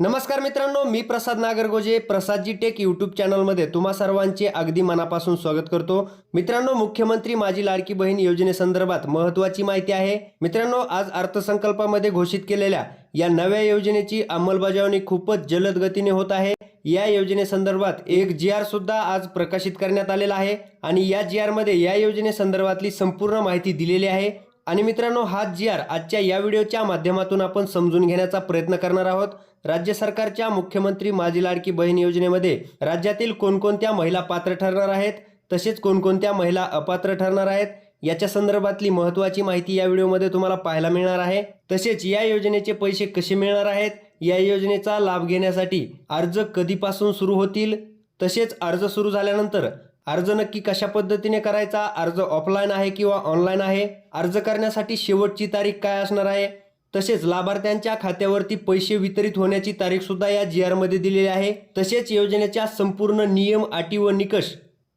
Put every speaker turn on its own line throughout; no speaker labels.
नमस्कार मित्रांनो मी प्रसाद नागरगोजे प्रसादजी टेक यूट्यूब चॅनलमध्ये तुम्हा सर्वांचे अगदी मनापासून स्वागत करतो. मित्रांनो मुख्यमंत्री माझी लाडकी बहीण योजनेसंदर्भात महत्त्वाची माहिती आहे. मित्रांनो आज अर्थसंकल्पामध्ये घोषित केलेल्या या नव्या योजनेची अंमलबजावणी खूपच जलद गतीने होत आहे. या योजनेसंदर्भात एक जी आर सुद्धा आज प्रकाशित करण्यात आलेला आहे आणि या जी आरमध्ये या योजनेसंदर्भातली संपूर्ण माहिती दिलेली आहे. आणि मित्रांनो हा जी आर आजच्या या व्हिडिओच्या माध्यमातून आपण समजून घेण्याचा प्रयत्न करणार आहोत. राज्य सरकारच्या मुख्यमंत्री माझी लाडकी बहीण योजनेमध्ये राज्यातील कोणकोणत्या महिला पात्र ठरणार आहेत? तसेच कोणकोणत्या महिला अपात्र ठरणार आहेत? याच्या संदर्भातली महत्त्वाची माहिती या व्हिडिओमध्ये तुम्हाला पाहायला मिळणार आहे. तसेच या योजनेचे पैसे कसे मिळणार आहेत? या योजनेचा लाभ घेण्यासाठी अर्ज कधीपासून सुरू होतील? तसेच अर्ज सुरू झाल्यानंतर अर्ज नक्की कशा पद्धतीने करायचा? अर्ज ऑफलाईन आहे किंवा ऑनलाईन आहे? अर्ज करण्यासाठी शेवटची तारीख काय असणार आहे? तसेच लाभार्थ्यांच्या खात्यावरती पैसे वितरित होण्याची तारीख सुद्धा या जी आरमध्ये दिलेली आहे. तसेच योजनेच्या संपूर्ण नियम अटी व निकष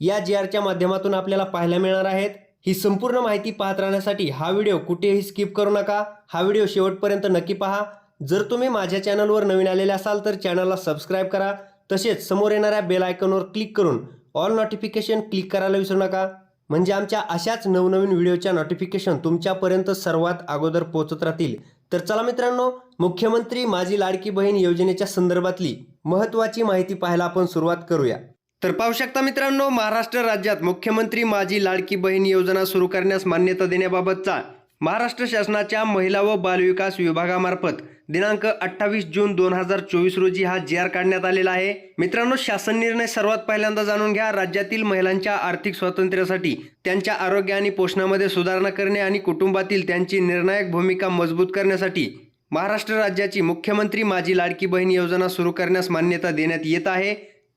या जी आरच्या माध्यमातून आपल्याला पाहायला मिळणार आहेत. ही संपूर्ण माहिती पाहत राहण्यासाठी हा व्हिडिओ कुठेही स्किप करू नका. हा व्हिडिओ शेवटपर्यंत नक्की पहा. जर तुम्ही माझ्या चॅनलवर नवीन आलेले असाल तर चॅनलला सबस्क्राईब करा. तसेच समोर येणाऱ्या बेल आयकॉनवर क्लिक करून ऑल नोटिफिकेशन क्लिक करायला विसरू नका. म्हणजे आमच्या अशाच नवनवीन व्हिडिओच्या नोटिफिकेशन तुमच्यापर्यंत सर्वात अगोदर पोहोचत राहतील. तर चला मित्रांनो मुख्यमंत्री माझी लाडकी बहीण योजनेच्या संदर्भातली महत्त्वाची माहिती पाहायला आपण सुरुवात करूया. तर पाहू शकता मित्रांनो महाराष्ट्र राज्यात मुख्यमंत्री माझी लाडकी बहीण योजना सुरू करण्यास मान्यता देण्याबाबतचा महाराष्ट्र शासनाच्या महिला व बालविकास विभागामार्फत दिनांक अठ्ठावीस जून दोन हजार चोवीस रोजी हा जी आर काढण्यात आलेला आहे. मित्रांनो शासन निर्णय सर्वात पहिल्यांदा जाणून घ्या. राज्यातील महिलांच्या आर्थिक स्वातंत्र्यासाठी त्यांच्या आरोग्य आणि पोषणामध्ये सुधारणा करणे आणि कुटुंबातील त्यांची निर्णायक भूमिका मजबूत करण्यासाठी महाराष्ट्र राज्याची मुख्यमंत्री माझी लाडकी बहीण योजना सुरू करण्यास मान्यता देण्यात येत आहे.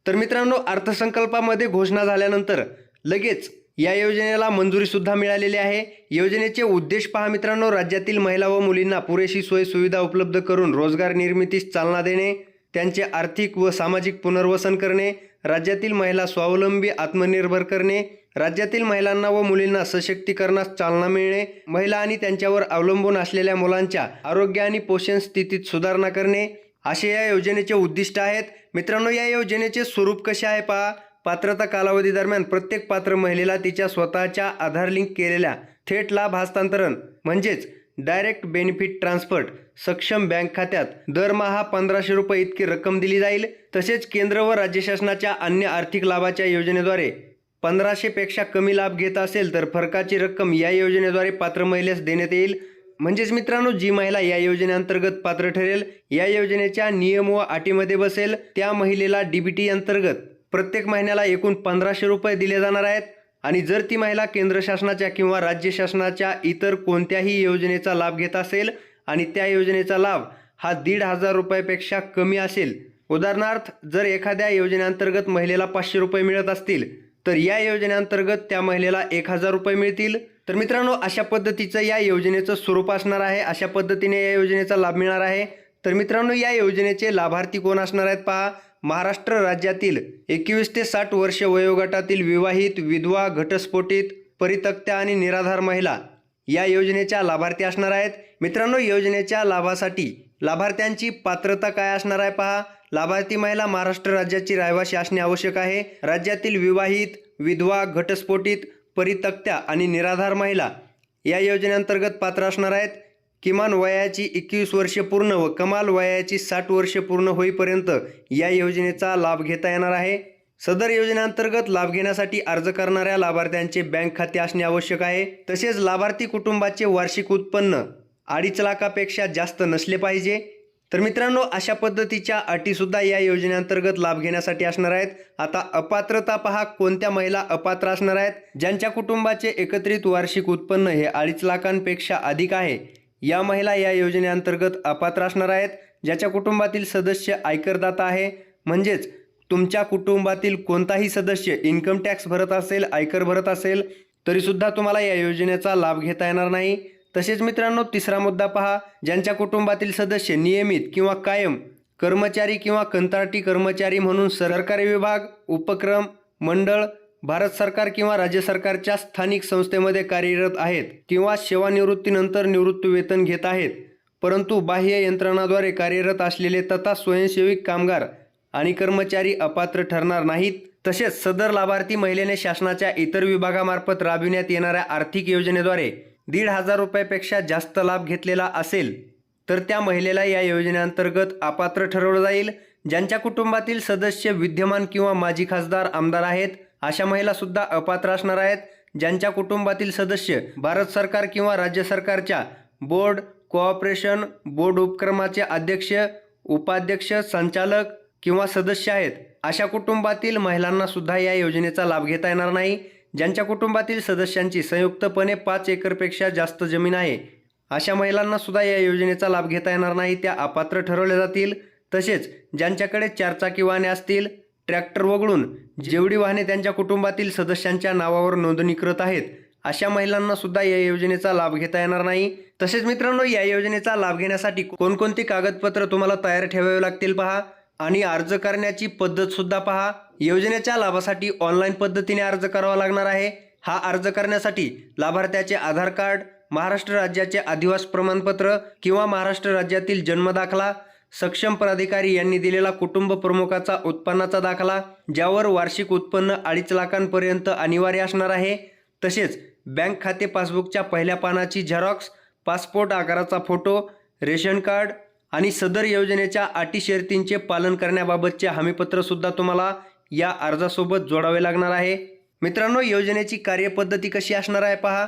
तर मित्रांनो अर्थसंकल्पामध्ये घोषणा झाल्यानंतर लगेच या योजनेला मंजुरीसुद्धा मिळालेली आहे. योजनेचे उद्देश पहा मित्रांनो राज्यातील महिला व मुलींना पुरेशी सोयीसुविधा उपलब्ध करून रोजगार निर्मितीस चालना देणे त्यांचे आर्थिक व सामाजिक पुनर्वसन करणे राज्यातील महिला स्वावलंबी आत्मनिर्भर करणे राज्यातील महिलांना व मुलींना सशक्तीकरणास चालना मिळणे महिला आणि त्यांच्यावर अवलंबून असलेल्या मुलांच्या आरोग्य आणि पोषण स्थितीत सुधारणा करणे असे या योजनेचे उद्दिष्ट आहेत. मित्रांनो या योजनेचे स्वरूप कसे आहे पहा. पात्रता कालावधी दरम्यान प्रत्येक पात्र महिलेला तिच्या स्वतःच्या आधार लिंक केलेल्या थेट लाभ हस्तांतरण म्हणजेच डायरेक्ट बेनिफिट ट्रान्सफर सक्षम बँक खात्यात दरमहा पंधराशे रुपये इतकी रक्कम दिली जाईल. तसेच केंद्र व राज्य शासनाच्या अन्य आर्थिक लाभाच्या योजनेद्वारे पंधराशेपेक्षा कमी लाभ घेत असेल तर फरकाची रक्कम या योजनेद्वारे पात्र महिलेस देण्यात येईल. म्हणजेच मित्रांनो जी महिला या योजनेअंतर्गत पात्र ठरेल या योजनेच्या नियम व अटीमध्ये बसेल त्या महिलेला डीबीटी अंतर्गत प्रत्येक महिन्याला एकूण पंधराशे रुपये दिले जाणार आहेत. आणि जर ती महिला केंद्र शासनाच्या किंवा राज्य शासनाच्या इतर कोणत्याही योजनेचा लाभ घेत असेल आणि त्या योजनेचा लाभ हा दीड हजार रुपयापेक्षा कमी असेल. उदाहरणार्थ जर एखाद्या योजनेअंतर्गत महिलेला पाचशे रुपये मिळत असतील तर या योजनेअंतर्गत त्या महिलेला एक हजार रुपये मिळतील. तर मित्रांनो अशा पद्धतीचं या योजनेचं स्वरूप असणार आहे. अशा पद्धतीने या योजनेचा लाभ मिळणार आहे. तर मित्रांनो या योजनेचे लाभार्थी कोण असणार आहेत पहा. महाराष्ट्र राज्यातील एकवीस ते साठ वर्ष वयोगटातील विवाहित विधवा घटस्फोटित परितक्त्या आणि निराधार महिला या योजनेच्या लाभार्थी असणार आहेत. मित्रांनो योजनेच्या लाभासाठी लाभार्थ्यांची पात्रता काय असणार आहे पहा. लाभार्थी महिला महाराष्ट्र राज्याची रहिवासी असणे आवश्यक आहे. राज्यातील विवाहित विधवा घटस्फोटित परितक्त्या आणि निराधार महिला या योजनेअंतर्गत पात्र असणार आहेत. किमान वयाची एकवीस वर्षे पूर्ण व कमाल वयाची साठ वर्षे पूर्ण होईपर्यंत या योजनेचा लाभ घेता येणार आहे. सदर योजनेअंतर्गत लाभ घेण्यासाठी अर्ज करणाऱ्या लाभार्थ्यांचे बँक खाते असणे आवश्यक आहे. तसेच लाभार्थी कुटुंबाचे वार्षिक उत्पन्न अडीच लाखापेक्षा जास्त नसले पाहिजे. तर मित्रांनो अशा पद्धतीच्या अटीसुद्धा या योजनेअंतर्गत लाभ घेण्यासाठी असणार आहेत. आता अपात्रता पहा कोणत्या महिला अपात्र असणार आहेत? ज्यांच्या कुटुंबाचे एकत्रित वार्षिक उत्पन्न हे अडीच लाखांपेक्षा अधिक आहे. या महिला या योजनेअंतर्गत अपात्र असणार आहेत ज्याच्या कुटुंबातील सदस्य आयकरदाता आहे. म्हणजेच तुमच्या कुटुंबातील कोणताही सदस्य इन्कम टॅक्स भरत असेल आयकर भरत असेल तरीसुद्धा तुम्हाला या योजनेचा लाभ घेता येणार नाही. तसेच मित्रांनो तिसरा मुद्दा पहा. ज्यांच्या कुटुंबातील सदस्य नियमित किंवा कायम कर्मचारी किंवा कंत्राटी कर्मचारी म्हणून सरकारी विभाग उपक्रम मंडळ भारत सरकार किंवा राज्य सरकारच्या स्थानिक संस्थेमध्ये कार्यरत आहेत किंवा सेवानिवृत्तीनंतर निवृत्ती वेतन घेत आहेत परंतु बाह्य यंत्रणाद्वारे कार्यरत असलेले तथा स्वयंसेवी कामगार आणि कर्मचारी अपात्र ठरणार नाहीत. तसेच सदर लाभार्थी महिलेने शासनाच्या इतर विभागामार्फत राबविण्यात येणाऱ्या आर्थिक योजनेद्वारे दीड हजार रुपयापेक्षा जास्त लाभ घेतलेला असेल तर त्या महिलेला या योजनेअंतर्गत अपात्र ठरवलं जाईल. ज्यांच्या कुटुंबातील सदस्य विद्यमान किंवा माजी खासदार आमदार आहेत अशा महिलासुद्धा अपात्र असणार आहेत ज्यांच्या कुटुंबातील सदस्य भारत सरकार किंवा राज्य सरकारच्या बोर्ड कोऑपरेशन बोर्ड उपक्रमाचे अध्यक्ष उपाध्यक्ष संचालक किंवा सदस्य आहेत. अशा कुटुंबातील महिलांना सुद्धा या योजनेचा लाभ घेता येणार नाही. ज्यांच्या कुटुंबातील सदस्यांची संयुक्तपणे पाच एकरपेक्षा जास्त जमीन आहे अशा महिलांना सुद्धा या योजनेचा लाभ घेता येणार नाही. त्या अपात्र ठरवल्या जातील. तसेच ज्यांच्याकडे चारचाकी वाहने असतील ट्रॅक्टर वगळून जेवढी वाहने त्यांच्या कुटुंबातील सदस्यांच्या नावावर नोंदणीकृत आहेत अशा महिलांना सुद्धा या योजनेचा लाभ घेता येणार नाही. तसेच मित्रांनो या योजनेचा लाभ घेण्यासाठी कोणकोणती कागदपत्र तुम्हाला तयार ठेवावे लागतील पहा आणि अर्ज करण्याची पद्धत सुद्धा पहा. योजनेच्या लाभासाठी ऑनलाईन पद्धतीने अर्ज करावा लागणार आहे. हा अर्ज करण्यासाठी लाभार्थ्याचे आधार कार्ड महाराष्ट्र राज्याचे अधिवास प्रमाणपत्र किंवा महाराष्ट्र राज्यातील जन्मदाखला सक्षम प्राधिकारी यांनी दिलेला कुटुंब प्रमुखाचा उत्पन्नाचा दाखला ज्यावर वार्षिक उत्पन्न अडीच लाखांपर्यंत अनिवार्य असणार आहे. तसेच बँक खाते पासबुकच्या पहिल्या पानाची झेरॉक्स पासपोर्ट आकाराचा फोटो रेशन कार्ड आणि सदर योजनेच्या अटी शर्तींचे पालन करण्याबाबतचे हमीपत्रसुद्धा तुम्हाला या अर्जासोबत जोडावे लागणार आहे. मित्रांनो योजनेची कार्यपद्धती कशी असणार आहे पहा.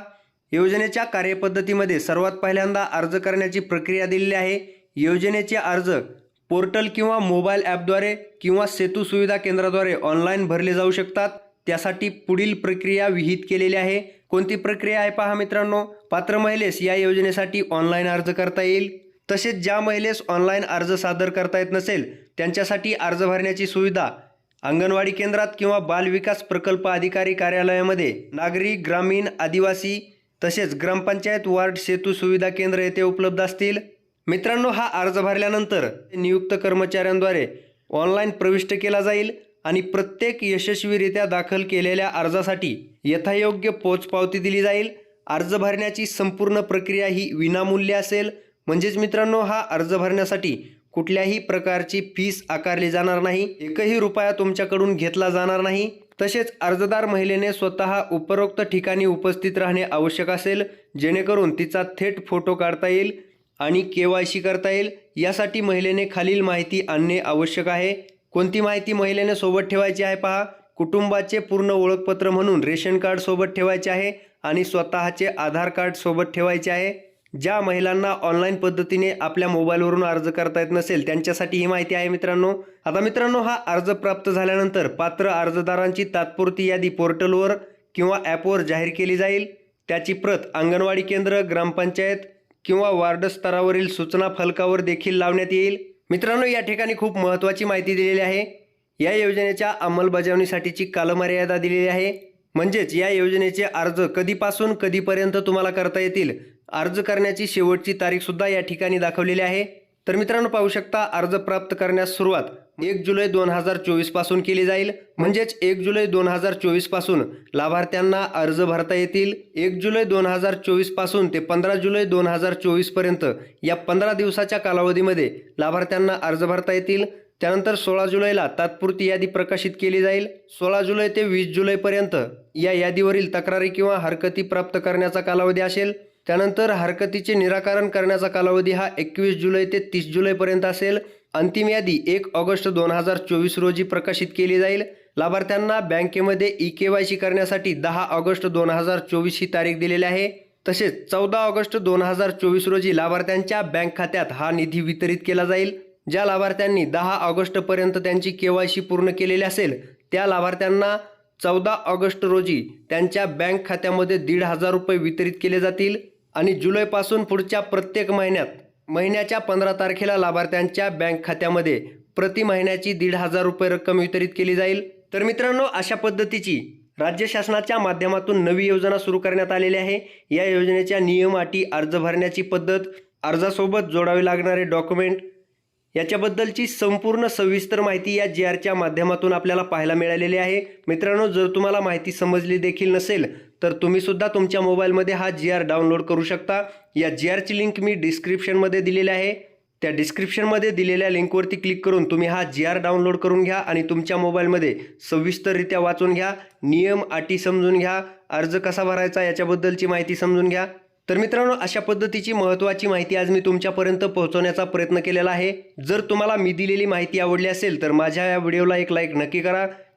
योजनेच्या कार्यपद्धतीमध्ये सर्वात पहिल्यांदा अर्ज करण्याची प्रक्रिया दिलेली आहे. योजनेचे अर्ज पोर्टल किंवा मोबाईल ॲपद्वारे किंवा सेतू सुविधा केंद्राद्वारे ऑनलाईन भरले जाऊ शकतात. त्यासाठी पुढील प्रक्रिया विहित केलेली आहे. कोणती प्रक्रिया आहे पहा मित्रांनो. पात्र महिलेस या योजनेसाठी ऑनलाईन अर्ज करता येईल. तसेच ज्या महिलेस ऑनलाईन अर्ज सादर करता येत नसेल त्यांच्यासाठी अर्ज भरण्याची सुविधा अंगणवाडी केंद्रात किंवा बाल विकास प्रकल्प अधिकारी कार्यालयामध्ये नागरी ग्रामीण आदिवासी तसेच ग्रामपंचायत वार्ड सेतू सुविधा केंद्र येथे उपलब्ध असतील. मित्रांनो हा अर्ज भरल्यानंतर नियुक्त कर्मचाऱ्यांद्वारे ऑनलाईन प्रविष्ट केला जाईल आणि प्रत्येक यशस्वीरित्या दाखल केलेल्या अर्जासाठी यथायोग्य पोचपावती दिली जाईल. अर्ज भरण्याची संपूर्ण प्रक्रिया ही विनामूल्य असेल. म्हणजेच मित्रांनो हा अर्ज भरण्यासाठी कुठल्याही प्रकारची फीस आकारली जाणार नाही. एकही रुपया तुमच्याकडून घेतला जाणार नाही. तसेच अर्जदार महिलेने स्वतः उपरोक्त ठिकाणी उपस्थित राहणे आवश्यक असेल जेणेकरून तिचा थेट फोटो काढता येईल. आणि के वाय सी करता येईल यासाठी महिलेने खालील माहिती आणणे आवश्यक आहे. कोणती माहिती महिलेने सोबत ठेवायची आहे पहा. कुटुंबाचे पूर्ण ओळखपत्र म्हणून रेशन कार्ड सोबत ठेवायचे आहे आणि स्वतःचे आधार कार्ड सोबत ठेवायचे आहे. ज्या महिलांना ऑनलाईन पद्धतीने आपल्या मोबाईलवरून अर्ज करता येत नसेल त्यांच्यासाठी ही माहिती आहे मित्रांनो. आता मित्रांनो हा अर्ज प्राप्त झाल्यानंतर पात्र अर्जदारांची तात्पुरती यादी पोर्टलवर किंवा ॲपवर जाहीर केली जाईल. त्याची प्रत अंगणवाडी केंद्र ग्रामपंचायत किंवा वार्ड स्तरावरील सूचना फलकावर देखील लावण्यात येईल. मित्रांनो या ठिकाणी खूप महत्त्वाची माहिती दिलेली आहे. या योजनेच्या अंमलबजावणीसाठीची कालमर्यादा दिलेली आहे. म्हणजेच या योजनेचे अर्ज कधीपासून कधीपर्यंत तुम्हाला करता येतील? अर्ज करण्याची शेवटची तारीखसुद्धा या ठिकाणी दाखवलेली आहे. तर मित्रांनो पाहू शकता अर्ज प्राप्त करण्यास सुरुवात एक जुलै दोन हजार चोवीसपासून केली जाईल. म्हणजेच एक जुलै दोन हजार चोवीसपासून लाभार्थ्यांना अर्ज भरता येतील. एक जुलै दोन हजार चोवीसपासून ते पंधरा जुलै दोन हजार चोवीसपर्यंत या पंधरा दिवसाच्या कालावधीमध्ये लाभार्थ्यांना अर्ज भरता येतील. त्यानंतर सोळा जुलैला तात्पुरती यादी प्रकाशित केली जाईल. सोळा जुलै ते वीस जुलैपर्यंत या यादीवरील तक्रारी किंवा हरकती प्राप्त करण्याचा कालावधी असेल. त्यानंतर हरकतीचे निराकरण करण्याचा कालावधी हा एकवीस जुलै ते तीस जुलैपर्यंत असेल. अंतिम यादी एक ऑगस्ट दोन हजार चोवीस रोजी प्रकाशित केली जाईल. लाभार्थ्यांना बँकेमध्ये ई के वाय सी करण्यासाठी दहा ऑगस्ट दोन हजार चोवीस ही तारीख दिलेली आहे. तसेच चौदा ऑगस्ट दोन हजार चोवीस रोजी लाभार्थ्यांच्या बँक खात्यात हा निधी वितरित केला जाईल. ज्या लाभार्थ्यांनी दहा ऑगस्टपर्यंत त्यांची के वाय सी पूर्ण केलेली असेल त्या लाभार्थ्यांना चौदा ऑगस्ट रोजी त्यांच्या बँक खात्यामध्ये दीड हजार रुपये वितरित केले जातील. आणि जुलैपासून पुढच्या प्रत्येक महिन्यात महिन्याच्या पंधरा तारखेला लाभार्थ्यांच्या बँक खात्यामध्ये प्रति महिन्याची दीड हजार रुपये रक्कम वितरित केली जाईल. तर मित्रांनो अशा पद्धतीची राज्य शासनाच्या माध्यमातून नवी योजना सुरू करण्यात आलेली आहे. या योजनेच्या नियम अटी अर्ज भरण्याची पद्धत अर्जासोबत जोडावे लागणारे डॉक्युमेंट याच्याबद्दलची संपूर्ण सविस्तर माहिती या जी आरच्या माध्यमातून आपल्याला पाहायला मिळालेली आहे. मित्रांनो जर तुम्हाला माहिती समजली देखील नसेल तर तुम्ही सुद्धा तुमच्या मोबाईलमध्ये हा जी आर डाउनलोड करू शकता. या जी आरची लिंक मी डिस्क्रिप्शनमध्ये दिलेली आहे. त्या डिस्क्रिप्शनमध्ये दिलेल्या लिंकवरती क्लिक करून तुम्ही हा जी आर डाउनलोड करून घ्या आणि तुमच्या मोबाईलमध्ये सविस्तररित्या वाचून घ्या. नियम अटी समजून घ्या. अर्ज कसा भरायचा याच्याबद्दलची माहिती समजून घ्या. तर मित्रांनो अशा पद्धतीची महत्त्वाची माहिती आज मी तुमच्यापर्यंत पोहोचवण्याचा प्रयत्न केलेला आहे. जर तुम्हाला मी दिलेली माहिती आवडली असेल तर माझ्या या व्हिडिओला एक लाईक नक्की करा.